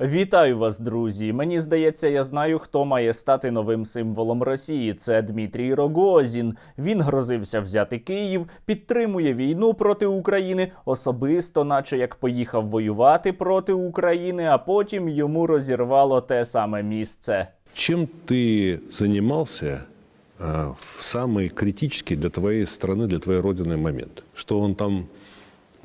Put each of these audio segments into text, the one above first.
Вітаю вас, друзі. Мені здається, я знаю, хто має стати новим символом Росії. Це Дмитрій Рогозін. Він грозився взяти Київ, підтримує війну проти України, особисто, наче як поїхав воювати проти України, а потім йому розірвало те саме місце. Чем ты занимался а, в самый критический для твоей страны, для твоей родины момент? Что он там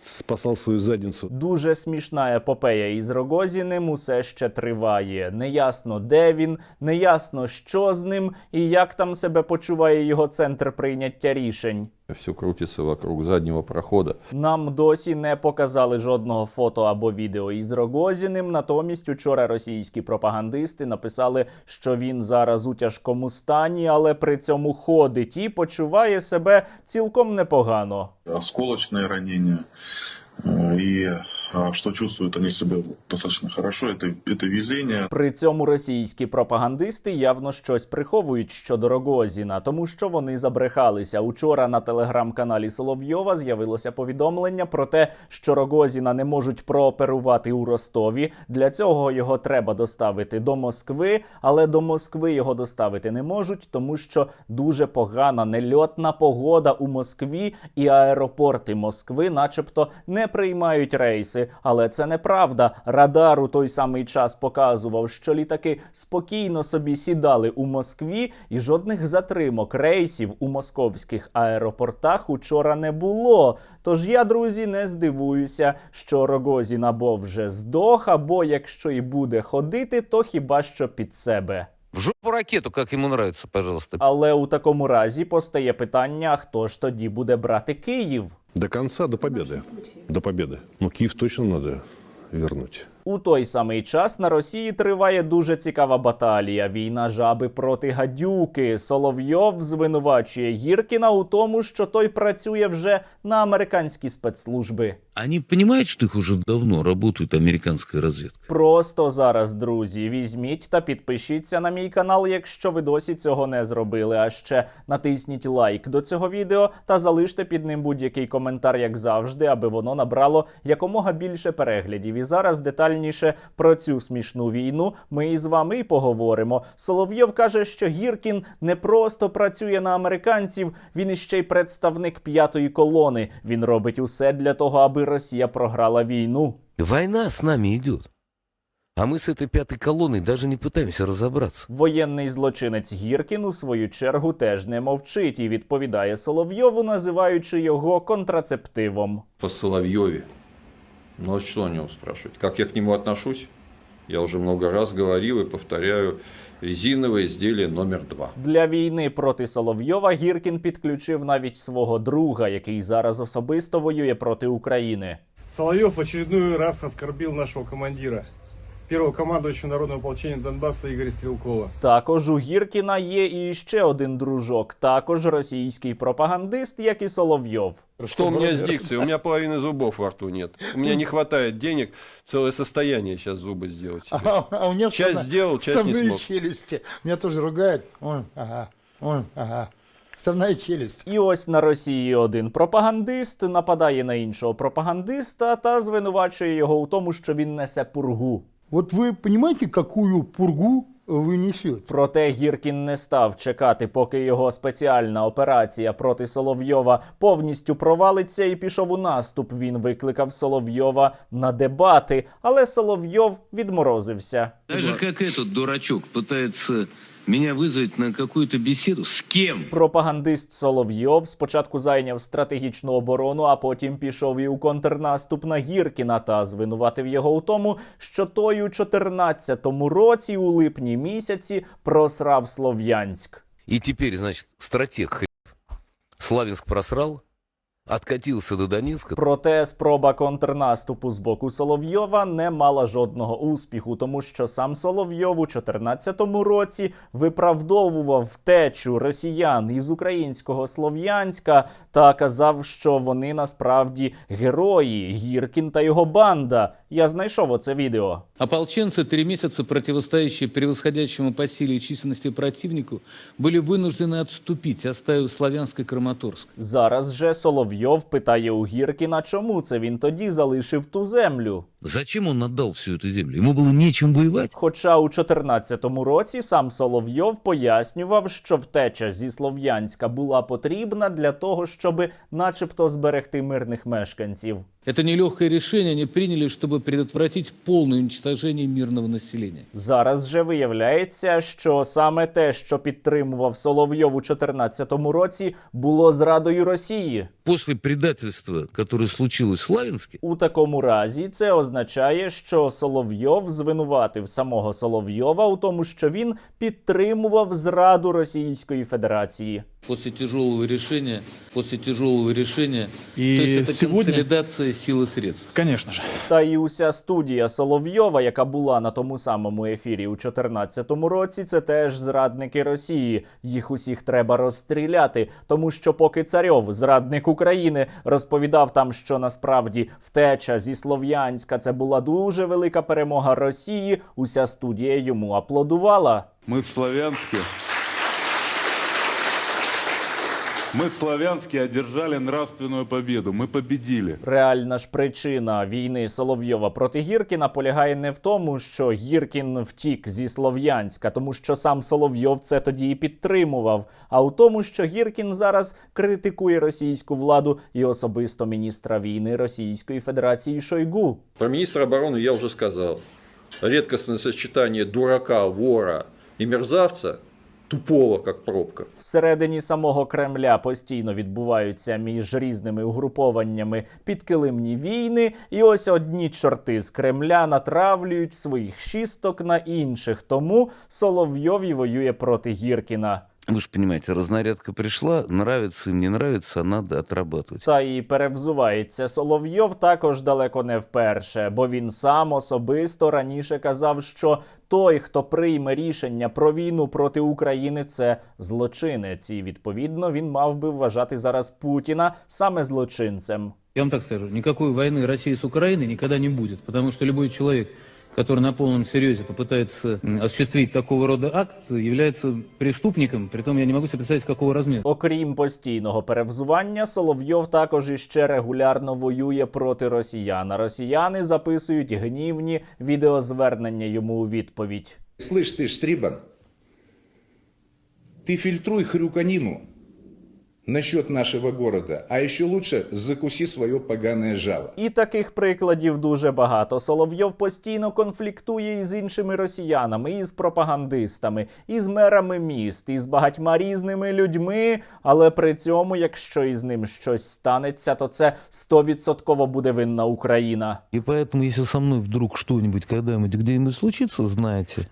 Спасал свою задницю. Дуже смішна епопея із Рогозіним усе ще триває. Неясно, де він, неясно, що з ним і як там себе почуває його центр прийняття рішень. Все крутиться вокруг заднього прохода. Нам досі не показали жодного фото або відео із Рогозіним. Натомість учора російські пропагандисти написали, що він зараз у тяжкому стані, але при цьому ходить і почуває себе цілком непогано. Осколочне ранення И а, что чувствуют они себя достаточно хорошо, это, это. При цьому російські пропагандисти явно щось приховують щодо Рогозіна, тому що вони забрехалися. Учора на телеграм-каналі Соловйова з'явилося повідомлення про те, що Рогозіна не можуть прооперувати у Ростові. Для цього його треба доставити до Москви, але до Москви його доставити не можуть, тому що дуже погана нельотна погода у Москві і аеропорти Москви, начебто, не приймають рейси. Але це неправда. Радар у той самий час показував, що літаки спокійно собі сідали у Москві, і жодних затримок рейсів у московських аеропортах учора не було. Тож я, друзі, не здивуюся, що Рогозін або вже здох, або якщо і буде ходити, то хіба що під себе. В жопу ракету, як йому нравиться, пожалуйста. Але у такому разі постає питання: хто ж тоді буде брати Київ? До конца, до побіди. До побіди. Ну, Київ точно треба вернуть. У той самий час на Росії триває дуже цікава баталія. Війна жаби проти гадюки. Соловйов звинувачує Гіркіна у тому, що той працює вже на американські спецслужби. Они понимают, что их уже давно работает американская разведка? Просто зараз, друзі, візьміть та підпишіться на мій канал, якщо ви досі цього не зробили. А ще натисніть лайк до цього відео та залиште під ним будь-який коментар, як завжди, аби воно набрало якомога більше переглядів. І зараз детальніше про цю смішну війну ми із вами і поговоримо. Соловйов каже, що Гіркін не просто працює на американців, він іще й представник п'ятої колони. Він робить усе для того, аби Росія програла війну. Война с нами идет. А мы с этой пятой колонной даже не пытаемся разобраться. Воєнний злочинець Гіркін у свою чергу теж не мовчить і відповідає Соловйову, називаючи його контрацептивом. По Соловьеве. Ну а что о нем спрашивать? Как я к нему отношусь? Я уже много раз говорил и повторяю. Резиновое изделие номер два. Для війни проти Соловйова Гіркін підключив навіть свого друга, який зараз особисто воює проти України. Соловьев в очередной раз оскорбил нашего командира, первого командующего народного ополчения Донбасса Игоря Стрелкова. Також у Гіркіна є і ще один дружок, також російський пропагандист, як і Соловйов. Что у меня с дикцией? У меня половины зубов во рту нет. У меня не хватает денег целое состояние сейчас зубы сделать. себе. А, а у меня Часть вставна- сделал, часть не вставные смог. челюсти. Меня тоже ругают. Ой, ага, ой, ага. Вставная челюсть. І ось на Росії один пропагандист нападає на іншого пропагандиста та звинувачує його у тому, що він несе пургу. Вот вы понимаете, какую пургу вы несете? Проте Гіркін не став чекати, поки його спеціальна операція проти Соловйова повністю провалиться, і пішов у наступ. Він викликав Соловйова на дебати, але Соловйов відморозився. Так же, как этот дурачок пытается меня вызвать на какую-то беседу. С кем? Пропагандист Соловйов спочатку зайняв стратегічну оборону, а потім пішов і у контрнаступ на Гіркіна та звинуватив його у тому, що той у 14-му році, у липні місяці, просрав Слов'янськ. И теперь, значит, стратег хрен. Славянск просрал, откатился до Донецька. Проте спроба контрнаступу з боку Соловйова не мала жодного успіху, тому що сам Соловйов у 14-му році виправдовував втечу росіян із українського Слов'янська та казав, що вони насправді герої Гіркін та його банда Я знайшов оце відео. Ополченцы, три месяца противостоящие превосходящему по силе и численности противнику, были вынуждены отступить, оставив Славянск и Краматорск. Зараз же Соловйов питає у Гіркіна, чому це він тоді залишив ту землю. Зачем он отдал всю эту землю? Ему было нечем воевать. Хоча у 14-му році сам Соловйов пояснював, що втеча зі Слов'янська була потрібна для того, щоб начебто зберегти мирних мешканців. Это нелегкое решение они приняли, чтобы предотвратить полное уничтожение мирного населения. Зараз же виявляється, що саме те, що підтримував Соловйов у 14-му році, було зрадою Росії. После предательства, которое случилось в Славянске, У такому разі це означає, що Соловйов звинуватив самого Соловйова у тому, що він підтримував зраду Російської Федерації. После тяжелого решения, после тяжелого решения, И то есть это сегодня- консолидация сил и средств. Конечно же. Та і уся студія Соловйова, яка була на тому самому ефірі у 14-му році, це теж зрадники Росії. Їх усіх треба розстріляти, тому що поки царьов, зрадник України, розповідав там, що насправді втеча зі Слов'янська це була дуже велика перемога Росії. Уся студія йому аплодувала. Ми в Славянске. Мы в Славянске одержали нравственную победу. Мы победили. Реальна ж причина війни Соловйова проти Гіркіна полягає не в тому, що Гіркін втік зі Слов'янська, тому що сам Соловйов це тоді і підтримував, а у тому, що Гіркін зараз критикує російську владу і особисто міністра війни Російської Федерації Шойгу. Про министра обороны я уже сказал. Редкостное сочетание дурака, вора и мерзавца, тупого, як пробка. Всередині самого Кремля постійно відбуваються між різними угрупованнями підкилимні війни, і ось одні чорти з Кремля натравлюють своїх шісток на інших. Тому Соловйові воює проти Гіркіна. вы же понимаете, разнарядка пришла, нравится им, не нравится, а надо отрабатывать. Та і перевзувається Соловйов також далеко не вперше, бо він сам особисто раніше казав, що той, хто прийме рішення про війну проти України, це злочинець. І відповідно він мав би вважати зараз Путіна саме злочинцем. Я вам так скажу, никакой войны России с Украиной никогда не будет, потому что любой человек, который на полном серьезе попытается м, осуществить такого рода акт, является преступником, притом я не могу себе представить, какого размера. Окрім постійного перевзування, Соловйов також іще регулярно воює проти росіян. А росіяни записують гнівні відеозвернення йому у відповідь. Слышь ты, Штрибан, ты фильтруй хрюканину насчет нашего города, а еще лучше закуси свое поганое жало. І таких прикладів дуже багато. Соловйов постійно конфліктує із іншими росіянами, із пропагандистами, із мерами міст, із багатьма різними людьми. Але при цьому, якщо із ним щось станеться, то це стовідсотково буде винна Україна. И поэтому, если со мной вдруг что-нибудь когда-нибудь где-нибудь случится, знаете,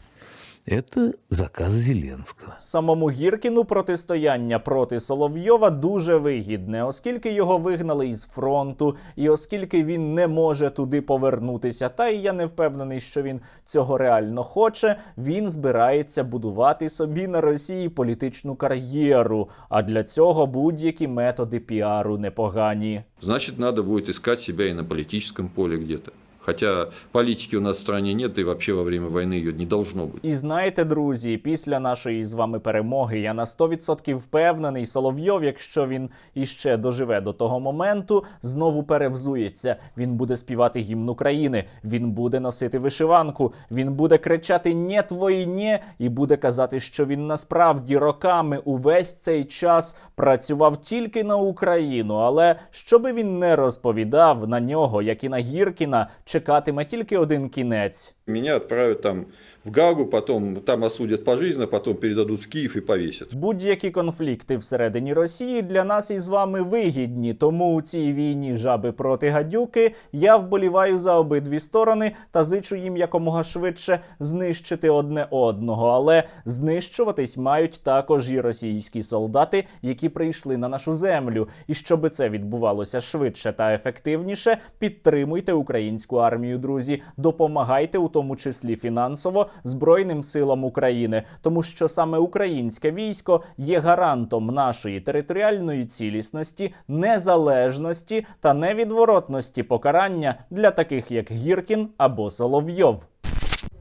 это заказ Зеленского. Самому Гіркіну протистояння проти Соловйова дуже вигідне, оскільки його вигнали із фронту, і оскільки він не може туди повернутися. Та і я не впевнений, що він цього реально хоче. Він збирається будувати собі на Росії політичну кар'єру. А для цього будь-які методи піару непогані. Значит, надо будет искать себя и на политическом поле где-то. Хотя политики у нас в стране нет, и вообще во время войны ее не должно быть. І знаєте, друзі, після нашої з вами перемоги я на 100% впевнений, Соловйов, якщо він іще доживе до того моменту, знову перевзується. Він буде співати гімн України, він буде носити вишиванку, він буде кричати «Нєт війні» і буде казати, що він насправді роками увесь цей час працював тільки на Україну. Але що би він не розповідав на нього, як і на Гіркіна, чекатиме тільки один кінець. Мені відправлять там в Гагу, потом там осудят пожизненно, потом передадут в Киев и повесят. Будь-які конфлікти всередині Росії для нас із вами вигідні. Тому у цій війні жаби проти гадюки я вболіваю за обидві сторони та зичу їм якомога швидше знищити одне одного. Але знищуватись мають також і російські солдати, які прийшли на нашу землю. І щоб це відбувалося швидше та ефективніше, підтримуйте українську армію, друзі. Допомагайте у тому числі фінансово Збройним силам України, тому що саме українське військо є гарантом нашої територіальної цілісності, незалежності та невідворотності покарання для таких як Гіркін або Соловйов.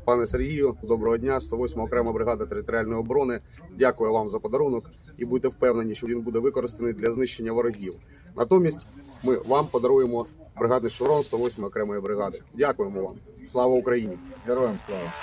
Пане Сергію, доброго дня. 108 окрема бригада територіальної оборони. Дякую вам за подарунок і будьте впевнені, що він буде використаний для знищення ворогів. Натомість ми вам подаруємо бригадний шеврон 108 окремої бригади. Дякуємо вам. Слава Україні! Героям слава.